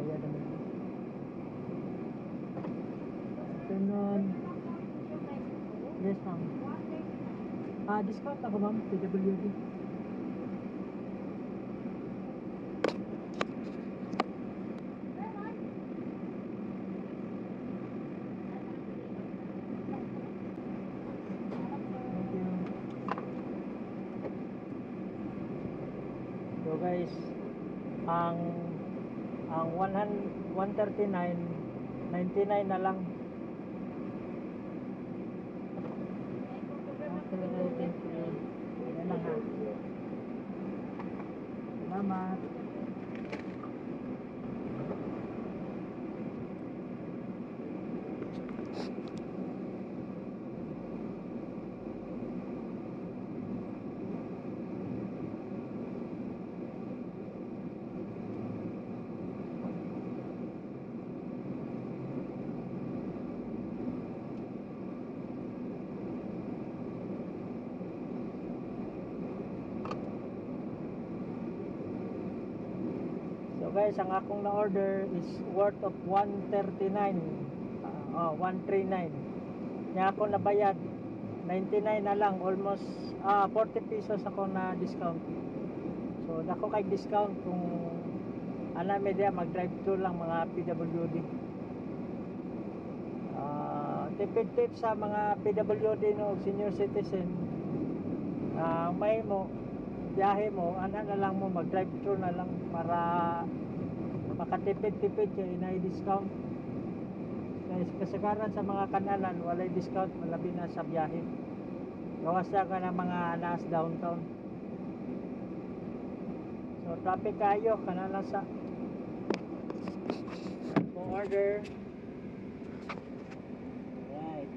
bayad naman. Afternoon. Yes, ma'am. Ah, discount ako, ma'am. PWD. So guys, ang ang 100 139 99 na lang. Okay, thank you. Yan lang ha. Salamat. Guys, ang akong na-order is worth of 139. Uh, oh, 139. Kaya ako nabayad 99 na lang, almost ah 40 pesos ako na discount. So dako kay discount kung ana media mag-drive thru lang mga PWD. Ah, tipid-tip sa mga PWD no senior citizen. Ah, may mo biyahe mo, ano na lang mo, mag-drive-thru na lang para makatipid-tipid yung inay-discount. Kasi Kasagaran sa mga kanalan, walay discount, malabi na sa biyahe. Gawas na ka ng mga alas downtown. So, traffic kayo, kanalan sa Go order. Right.